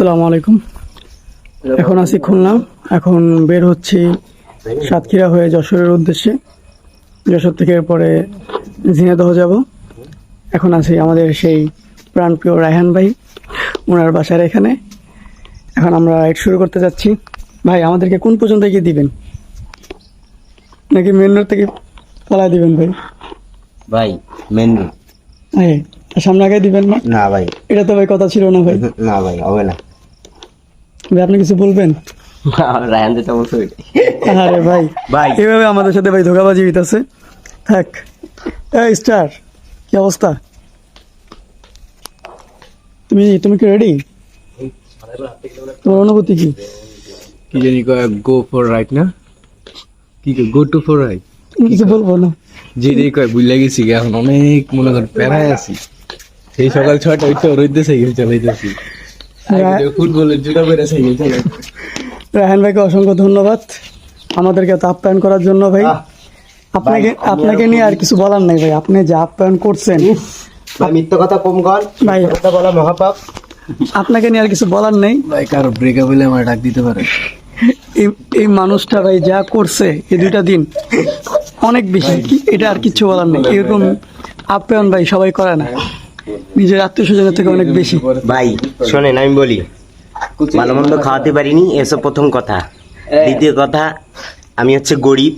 আসসালামু আলাইকুম। এখন আছি খুলনা। এখন বের হচ্ছি সাতক্ষীরা হয়ে যশোরের উদ্দেশ্যে। যশোর থেকে পরে ঝিনাদহ যাব। এখন আছি আমাদের সেই প্রাণপ্রিয় রায়হান ভাই ওনার বাসার এখানে। এখন আমরা রাইড শুরু করতে যাচ্ছি। ভাই আমাদেরকে কোন পর্যন্ত গিয়ে দিবেন? নাকি মেন রোড থেকে পালায় দিবেন ভাই? ভাই মেন রোড। হ্যাঁ সামনে আগে দিবেন না? না ভাই। এটা তো ভাই কথা ছিল না ভাই। না ভাই হবে না। ভাই আপনি কিছু বলবেন? রায়ান যেটা বলছো আরে ভাই ভাই। এভাবে আমাদের সাথে ভাই ধোকাবাজি হইতাছে। থাক। এই স্টার কি অবস্থা? তুমি তুমি কি রেডি তোমার অনুভূতি কি? কি জানি গো ফর রাইট না? কি গো টু ফর রাইট তুমি কিছু বলব না। যেটাই কয় বুঝলে গেছি এখন অনেক মনে করেন প্যারায় আছি। সেই সকাল ছয়টা উঠতে রইতেছে চালাইতেছি রায়হান ভাইকে অসংখ্য ধন্যবাদ। আমাদেরকে এত আপ্যায়ন করার জন্য ভাই। আপনাকে আপনাকে নিয়ে আর কিছু বলার নাই ভাই। আপনি যা আপ্যায়ন করছেন। মিথ্যা কথা কম কর। ভাই কথা বলা মহাপাপ। আপনাকে নিয়ে আর কিছু বলার নেই। ভাই কারও ব্রেকআপ হলে আমার ডাক দিতে পারে। এই এই মানুষটা ভাই যা করছে এই দুইটা দিন অনেক বেশি। এটা আর কিছু বলার নেই। এরকম আপ্যায়ন ভাই সবাই করে না। নিজের আত্মীয় স্বজনের থেকে অনেক বেশি। ভাই শোনেন আমি বলি ভালো মন্দ খাওয়াতে পারিনি এসব প্রথম কথা। দ্বিতীয় কথা আমি হচ্ছে গরিব।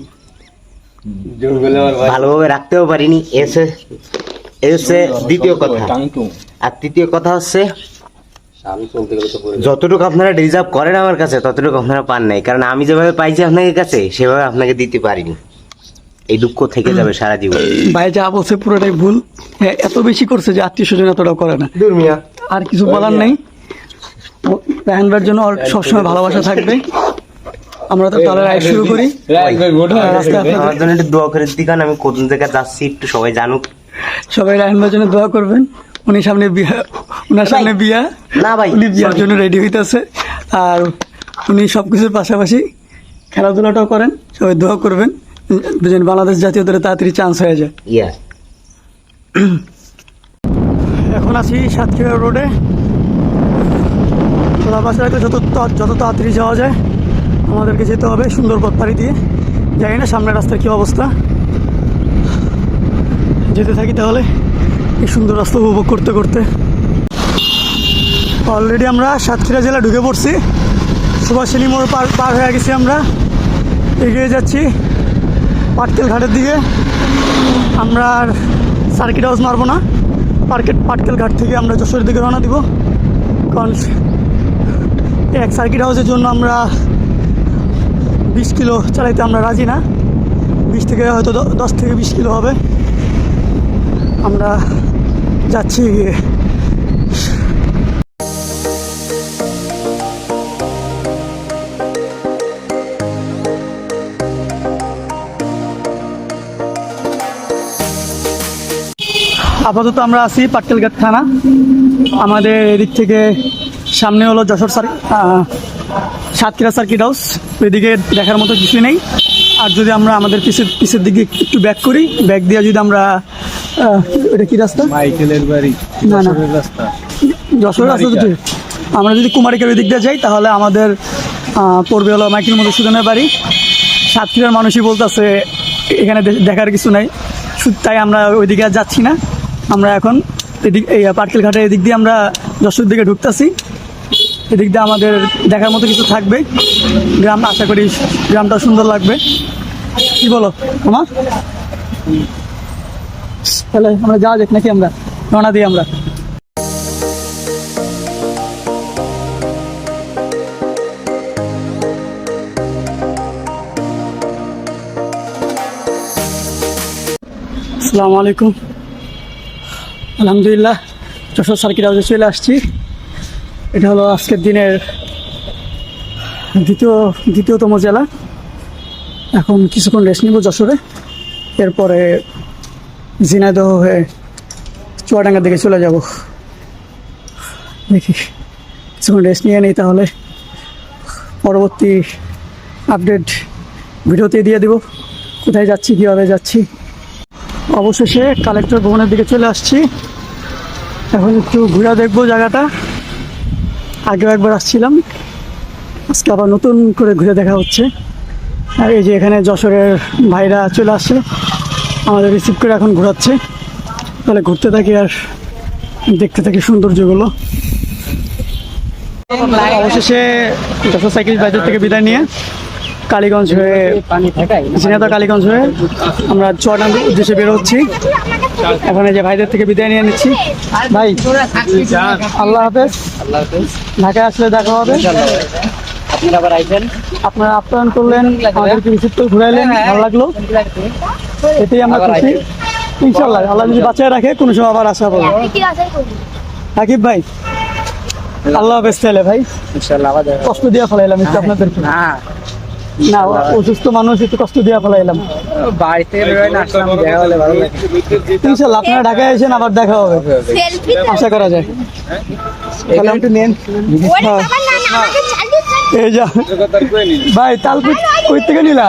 ভালোভাবে রাখতেও পারিনি এসে এ হচ্ছে দ্বিতীয় কথা। আর তৃতীয় কথা হচ্ছে যতটুকু আপনারা রিজার্ভ করেন আমার কাছে ততটুকু আপনারা পান নাই। কারণ আমি যেভাবে পাইছি আপনাকে কাছে সেভাবে আপনাকে দিতে পারিনি। এই দুঃখ থেকে যাবে সারা জীবন। ভাই যা বলছে পুরোটাই ভুল। হ্যাঁ, এত বেশি করছে যে আত্মীয় স্বজন এতটাও করে না। আর কিছু বলার নেই। রায়হান ভাইয়ের জন্য ওর সবসময় ভালোবাসা থাকবে। আমরা তো তাহলে রাইড শুরু করি। আমার জন্য একটু দোয়া করে দিকান আমি কোন জায়গায় যাচ্ছি একটু সবাই জানুক। সবাই রায়হান ভাইয়ের জন্য দোয়া করবেন। উনি সামনে বিয়া ওনার সামনে বিয়া। না ভাই উনি বিয়ার জন্য রেডি হইতেছে। আর উনি সবকিছুর পাশাপাশি খেলাধুলাটাও করেন। সবাই দোয়া করবেন। যেন বাংলাদেশ জাতীয় দলে তাড়াতাড়ি চান্স হয়ে যায়। এখন আছি সাতক্ষীরা রোডে খোলা বাসায় যত যত তাড়াতাড়ি যাওয়া যায় আমাদেরকে যেতে হবে সুন্দর পথ পাড়ি দিয়ে। জানি না সামনের রাস্তার কী অবস্থা। যেতে থাকি তাহলে এই সুন্দর রাস্তা উপভোগ করতে করতে। অলরেডি আমরা সাতক্ষীরা জেলা ঢুকে পড়ছি। সুভাষিনী মোড় পার পার হয়ে গেছি আমরা। এগিয়ে যাচ্ছি পাটকেল ঘাটের দিকে। আমরা সার্কিট হাউস মারবো না। পার্কেট পাটকেল ঘাট থেকে আমরা যশোরের দিকে রওনা দিব। কারণ এক সার্কিট হাউসের জন্য আমরা বিশ কিলো চালাইতে আমরা রাজি না। বিশ থেকে হয়তো দশ থেকে বিশ কিলো হবে। আমরা যাচ্ছি আপাতত আমরা আছি পাটকেলঘাট থানা। আমাদের এদিক থেকে সামনে হলো Jessore sir Satkhira circuit house এদিকে দেখার মতো কিছু নেই। আর যদি আমরা আমাদের পিছের পিছের দিকে একটু ব্যাক করি ব্যাক দিয়ে যদি আমরা এটা কি রাস্তা? মাইকেলের বাড়ি না, না। রাস্তা। যশোর রাস্তা দুটো আমরা যদি কুমারিকের ওই দিক দিয়ে যাই তাহলে আমাদের পড়বে হলো মাইকেল মধুসূদনের বাড়ি। সাতক্ষীরার মানুষই বলতেছে এখানে দেখার কিছু নাই। তাই আমরা ওইদিকে আর যাচ্ছি না। আমরা এখন এদিক এই ঘাটের এদিক দিয়ে আমরা যশোর দিকে ঢুকতেছি। এদিক দিয়ে আমাদের দেখার মতো কিছু থাকবে। গ্রাম, আশা করি গ্রামটা সুন্দর লাগবে। কি বলো তোমার তাহলে আমরা যাওয়া যাক নাকি আমরা? রওনা দিই আমরা। আসসালামু আলাইকুম। আলহামদুলিল্লাহ, যশোর সার্কিট হাউসে চলে আসছি। এটা হলো আজকের দিনের দ্বিতীয়, দ্বিতীয়তম জেলা। এখন কিছুক্ষণ রেস্ট নিব যশোরে। এরপরে ঝিনাইদহ হয়ে চুয়াডাঙ্গার দিকে চলে যাব। দেখি, কিছুক্ষণ রেস্ট নিয়ে নিই তাহলে। পরবর্তী আপডেট ভিডিওতে দিয়ে দেব। কোথায় যাচ্ছি, কীভাবে যাচ্ছি। অবশেষে কালেক্টর ভবনের দিকে চলে আসছি। এখন একটু ঘুরে দেখব জায়গাটা। আগেও একবার আসছিলাম। আজকে আবার নতুন করে ঘুরে দেখা হচ্ছে। আর এই যে এখানে যশোরের ভাইরা চলে আসছে, আমাদের রিসিভ করে এখন ঘোরাচ্ছে। তাহলে ঘুরতে থাকি আর দেখতে থাকি সৌন্দর্যগুলো। অবশেষে যশোর সাইকেল বাজার থেকে বিদায় নিয়ে কালীগঞ্জ হয়ে ঝিনাদা কালীগঞ্জ হয়ে আমরা চুয়াডাঙ্গা উদ্দেশ্যে বেরোচ্ছি এখন এই যে ভাইদের থেকে বিদায় নিয়ে নিচ্ছি। ভাই আল্লাহ হাফেজ। ঢাকায় আসলে দেখা হবে। আপনারা আপ্যায়ন করলেন আমাদেরকে করে ঘুরাইলেন ভালো লাগল। এতেই আমরা খুশি। ইনশাল্লাহ আল্লাহ যদি বাঁচায় রাখে কোনো সময় আবার আসা পাবো আকিব ভাই আল্লাহ হাফেজ তাহলে ভাই। কষ্ট দিয়ে ফেলাইলাম একটু আপনাদেরকে। না অসুস্থ মানুষ একটু কষ্ট দিয়ে ফেলাইলাম বাড়িতে আসলাম দেখা হলে ভালো লাগে। ইনশাল্লাহ আপনারা ঢাকায় এসেন আবার দেখা হবে। আশা করা যায়। তাহলে একটু নেন। ওরে বাবা না না আমাকে চালিয়ে এই যা। ভাই তাল কই থেকে নিলা?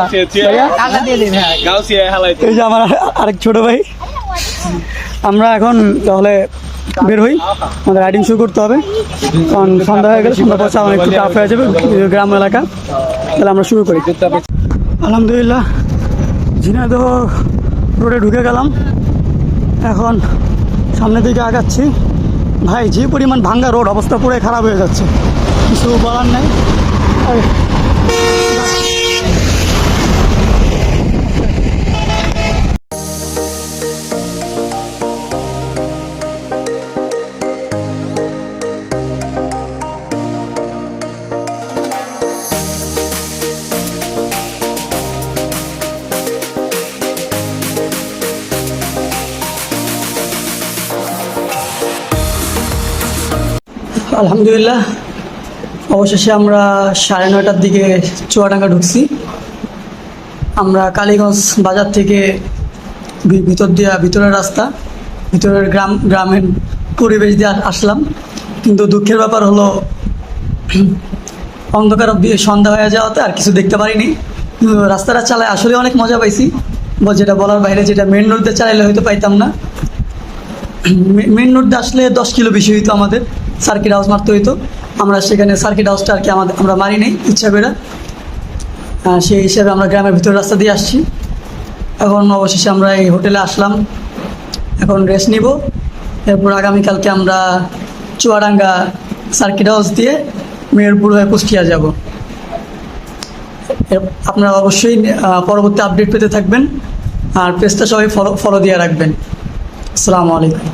এই যে আমার আরেক ছোট ভাই। আমরা এখন তাহলে বের হই। আমাদের রাইডিং শুরু করতে হবে। কারণ সন্ধ্যা হয়ে গেলে সন্ধ্যা পর আমার একটু টাফ হয়ে যাবে গ্রাম এলাকা। তাহলে আমরা শুরু করি। আলহামদুলিল্লাহ ঝিনাইদহ রোডে ঢুকে গেলাম। এখন সামনের দিকে আগাচ্ছি। ভাই যে পরিমাণ ভাঙ্গা রোড অবস্থা পুরো খারাপ হয়ে যাচ্ছে। কিছু বলার নাই। আলহামদুলিল্লাহ। অবশেষে আমরা সাড়ে নয়টার দিকে চুয়াডাঙ্গা ঢুকছি। আমরা কালীগঞ্জ বাজার থেকে ভিতর দিয়ে ভিতরের রাস্তা, ভিতরের গ্রাম, গ্রামের পরিবেশ দিয়ে আসলাম। কিন্তু দুঃখের ব্যাপার হলো, অন্ধকার সন্ধ্যা হয়ে যাওয়াতে আর কিছু দেখতে পারিনি। রাস্তাটা চালায় আসলে অনেক মজা পাইছি। যেটা বলার বাইরে, যেটা মেন রোড চালাইলে হয়তো পাইতাম না। মেন রোড আসলে দশ কিলো বেশি হইতো আমাদের। সার্কিট হাউস মারতে হইতো। আমরা সেখানে সার্কিট হাউসটা আর কি আমাদের আমরা মারি নেই, ইচ্ছা করে সেই হিসাবে আমরা গ্রামের ভিতরে রাস্তা দিয়ে আসছি। এখন অবশেষে আমরা এই হোটেলে আসলাম। এখন রেস্ট নিব। এরপর আগামীকালকে আমরা চুয়াডাঙ্গা সার্কিট হাউস দিয়ে মেহেরপুর হয়ে কুষ্টিয়া যাব। আপনারা অবশ্যই পরবর্তী আপডেট পেতে থাকবেন। আর পেজটা সবাই ফলো ফলো দিয়ে রাখবেন। আসসালামু আলাইকুম।